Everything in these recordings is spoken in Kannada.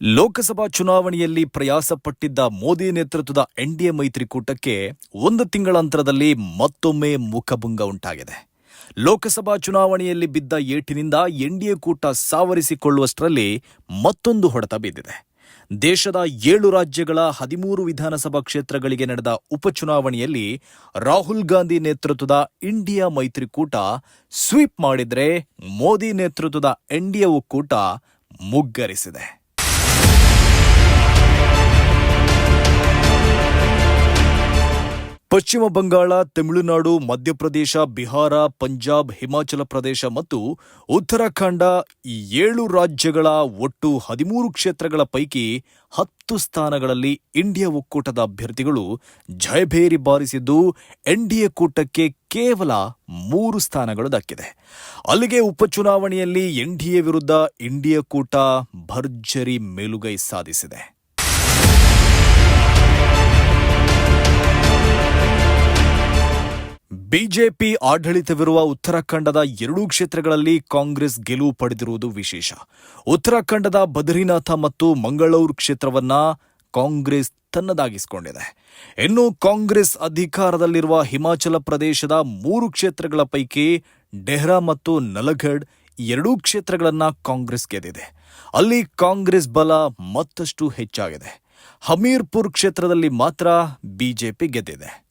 ಲೋಕಸಭಾ ಚುನಾವಣೆಯಲ್ಲಿ ಪ್ರಯಾಸಪಟ್ಟಿದ್ದ ಮೋದಿ ನೇತೃತ್ವದ ಎನ್ಡಿಎ ಮೈತ್ರಿಕೂಟಕ್ಕೆ ಒಂದು ತಿಂಗಳ ಅಂತರದಲ್ಲಿ ಮತ್ತೊಮ್ಮೆ ಮುಖಭಂಗ ಉಂಟಾಗಿದೆ. ಲೋಕಸಭಾ ಚುನಾವಣೆಯಲ್ಲಿ ಬಿದ್ದ ಏಟಿನಿಂದ ಎನ್ಡಿಎ ಕೂಟ ಸಾವರಿಸಿಕೊಳ್ಳುವಷ್ಟರಲ್ಲಿ ಮತ್ತೊಂದು ಹೊಡೆತ ಬಿದ್ದಿದೆ. ದೇಶದ ಏಳು ರಾಜ್ಯಗಳ ಹದಿಮೂರು ವಿಧಾನಸಭಾ ಕ್ಷೇತ್ರಗಳಿಗೆ ನಡೆದ ಉಪಚುನಾವಣೆಯಲ್ಲಿ ರಾಹುಲ್ ಗಾಂಧಿ ನೇತೃತ್ವದ ಇಂಡಿಯಾ ಮೈತ್ರಿಕೂಟ ಸ್ವೀಪ್ ಮಾಡಿದ್ರೆ ಮೋದಿ ನೇತೃತ್ವದ ಎನ್ಡಿಎ ಒಕ್ಕೂಟ ಮುಗ್ಗರಿಸಿದೆ. ಪಶ್ಚಿಮ ಬಂಗಾಳ, ತಮಿಳುನಾಡು, ಮಧ್ಯಪ್ರದೇಶ, ಬಿಹಾರ, ಪಂಜಾಬ್, ಹಿಮಾಚಲ ಪ್ರದೇಶ ಮತ್ತು ಉತ್ತರಾಖಂಡ ಈ ಏಳು ರಾಜ್ಯಗಳ ಒಟ್ಟು ಹದಿಮೂರು ಕ್ಷೇತ್ರಗಳ ಪೈಕಿ ಹತ್ತು ಸ್ಥಾನಗಳಲ್ಲಿ ಇಂಡಿಯಾ ಒಕ್ಕೂಟದ ಅಭ್ಯರ್ಥಿಗಳು ಜಯಭೇರಿ ಬಾರಿಸಿದ್ದು ಎನ್ಡಿಎ ಕೂಟಕ್ಕೆ ಕೇವಲ ಮೂರು ಸ್ಥಾನಗಳು ದಕ್ಕಿದೆ. ಅಲ್ಲಿಗೆ ಉಪಚುನಾವಣೆಯಲ್ಲಿ ಎನ್ಡಿಎ ವಿರುದ್ಧ ಇಂಡಿಯಾ ಕೂಟ ಭರ್ಜರಿ ಮೇಲುಗೈ ಸಾಧಿಸಿದೆ. ಬಿಜೆಪಿ ಆಡಳಿತವಿರುವ ಉತ್ತರಾಖಂಡದ ಎರಡೂ ಕ್ಷೇತ್ರಗಳಲ್ಲಿ ಕಾಂಗ್ರೆಸ್ ಗೆಲುವು ಪಡೆದಿರುವುದು ವಿಶೇಷ. ಉತ್ತರಾಖಂಡದ ಬದ್ರಿನಾಥ ಮತ್ತು ಮಂಗಳೂರು ಕ್ಷೇತ್ರವನ್ನ ಕಾಂಗ್ರೆಸ್ ತನ್ನದಾಗಿಸಿಕೊಂಡಿದೆ. ಇನ್ನು ಕಾಂಗ್ರೆಸ್ ಅಧಿಕಾರದಲ್ಲಿರುವ ಹಿಮಾಚಲ ಪ್ರದೇಶದ ಮೂರು ಕ್ಷೇತ್ರಗಳ ಪೈಕಿ ಡೆಹ್ರಾ ಮತ್ತು ನಲಘಡ್ ಎರಡೂ ಕ್ಷೇತ್ರಗಳನ್ನ ಕಾಂಗ್ರೆಸ್ ಗೆದ್ದಿದೆ. ಅಲ್ಲಿ ಕಾಂಗ್ರೆಸ್ ಬಲ ಮತ್ತಷ್ಟು ಹೆಚ್ಚಾಗಿದೆ. ಹಮೀರ್ಪುರ್ ಕ್ಷೇತ್ರದಲ್ಲಿ ಮಾತ್ರ ಬಿಜೆಪಿ ಗೆದ್ದಿದೆ.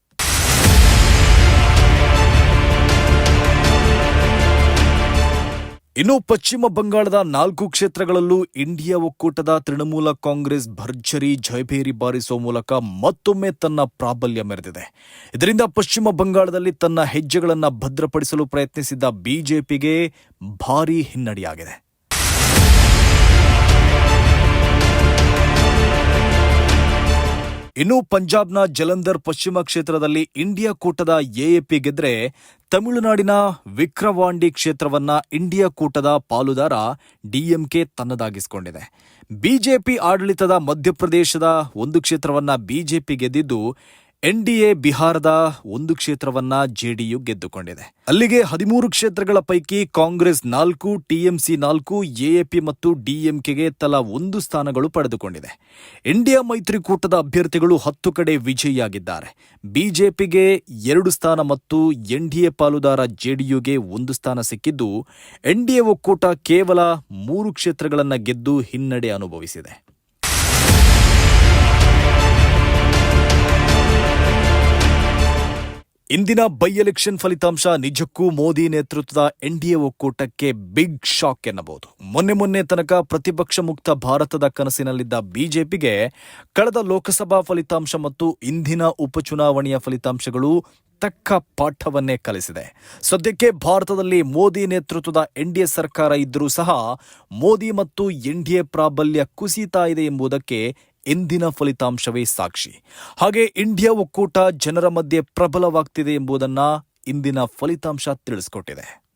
ಇನ್ನು ಪಶ್ಚಿಮ ಬಂಗಾಳದ ನಾಲ್ಕು ಕ್ಷೇತ್ರಗಳಲ್ಲೂ ಇಂಡಿಯಾ ಒಕ್ಕೂಟದ ತೃಣಮೂಲ ಕಾಂಗ್ರೆಸ್ ಭರ್ಜರಿ ಜಯಭೇರಿ ಬಾರಿಸುವ ಮೂಲಕ ಮತ್ತೊಮ್ಮೆ ತನ್ನ ಪ್ರಾಬಲ್ಯ ಮೆರೆದಿದೆ. ಇದರಿಂದ ಪಶ್ಚಿಮ ಬಂಗಾಳದಲ್ಲಿ ತನ್ನ ಹೆಜ್ಜೆಗಳನ್ನು ಭದ್ರಪಡಿಸಲು ಪ್ರಯತ್ನಿಸಿದ್ದ ಬಿಜೆಪಿಗೆ ಭಾರೀ ಹಿನ್ನಡೆಯಾಗಿದೆ. ಇನ್ನು ಪಂಜಾಬ್ನ ಜಲಂಧರ್ ಪಶ್ಚಿಮ ಕ್ಷೇತ್ರದಲ್ಲಿ ಇಂಡಿಯಾ ಕೂಟದ ಎಎಪಿ ಗೆದ್ರೆ ತಮಿಳುನಾಡಿನ ವಿಕ್ರವಾಂಡಿ ಕ್ಷೇತ್ರವನ್ನ ಇಂಡಿಯಾ ಕೂಟದ ಪಾಲುದಾರ ಡಿಎಂಕೆ ತನ್ನದಾಗಿಸಿಕೊಂಡಿದೆ. ಬಿಜೆಪಿ ಆಡಳಿತದ ಮಧ್ಯಪ್ರದೇಶದ ಒಂದು ಕ್ಷೇತ್ರವನ್ನ ಬಿಜೆಪಿ ಗೆದ್ದಿದ್ದು ಎನ್ಡಿಎ ಬಿಹಾರದ ಒಂದು ಕ್ಷೇತ್ರವನ್ನ ಜೆಡಿಯು ಗೆದ್ದುಕೊಂಡಿದೆ. ಅಲ್ಲಿಗೆ ಹದಿಮೂರು ಕ್ಷೇತ್ರಗಳ ಪೈಕಿ ಕಾಂಗ್ರೆಸ್ ನಾಲ್ಕು ಟಿಎಂಸಿ ನಾಲ್ಕು ಎಎಪಿ ಮತ್ತು ಡಿಎಂಕೆಗೆ ತಲಾ ಒಂದು ಸ್ಥಾನಗಳು ಪಡೆದುಕೊಂಡಿದೆ. ಇಂಡಿಯಾ ಮೈತ್ರಿಕೂಟದ ಅಭ್ಯರ್ಥಿಗಳು ಹತ್ತು ಕಡೆ ವಿಜಯಿಯಾಗಿದ್ದಾರೆ. ಬಿಜೆಪಿಗೆ ಎರಡು ಸ್ಥಾನ ಮತ್ತು ಎನ್ಡಿಎ ಪಾಲುದಾರ ಜೆಡಿಯುಗೆ ಒಂದು ಸ್ಥಾನ ಸಿಕ್ಕಿದ್ದು ಎನ್ಡಿಎ ಒಕ್ಕೂಟ ಕೇವಲ ಮೂರು ಕ್ಷೇತ್ರಗಳನ್ನು ಗೆದ್ದು ಹಿನ್ನಡೆ ಅನುಭವಿಸಿದೆ. ಇಂದಿನ ಬೈ ಎಲೆಕ್ಷನ್ ಫಲಿತಾಂಶ ನಿಜಕ್ಕೂ ಮೋದಿ ನೇತೃತ್ವದ ಎನ್ಡಿಎ ಒಕ್ಕೂಟಕ್ಕೆ ಬಿಗ್ ಶಾಕ್ ಎನ್ನಬಹುದು. ಮೊನ್ನೆ ಮೊನ್ನೆ ತನಕ ಪ್ರತಿಪಕ್ಷ ಮುಕ್ತ ಭಾರತದ ಕನಸಿನಲ್ಲಿದ್ದ ಬಿಜೆಪಿಗೆ ಕಳೆದ ಲೋಕಸಭಾ ಫಲಿತಾಂಶ ಮತ್ತು ಇಂದಿನ ಉಪಚುನಾವಣೆಯ ಫಲಿತಾಂಶಗಳು ತಕ್ಕ ಪಾಠವನ್ನೇ ಕಲಿಸಿದೆ. ಸದ್ಯಕ್ಕೆ ಭಾರತದಲ್ಲಿ ಮೋದಿ ನೇತೃತ್ವದ ಎನ್ಡಿಎ ಸರ್ಕಾರ ಇದ್ದರೂ ಸಹ ಮೋದಿ ಮತ್ತು ಎನ್ಡಿಎ ಪ್ರಾಬಲ್ಯ ಕುಸಿತಾ ಇದೆ ಎಂಬುದಕ್ಕೆ ಇಂದಿನ ಫಲಿತಾಂಶವೇ ಸಾಕ್ಷಿ. ಹಾಗೆ ಇಂಡಿಯಾ ಒಕ್ಕೂಟ ಜನರ ಮಧ್ಯೆ ಪ್ರಬಲವಾಗ್ತಿದೆ ಎಂಬುದನ್ನ ಇಂದಿನ ಫಲಿತಾಂಶ ತಿಳಿಸ್ಕೊಟ್ಟಿದೆ.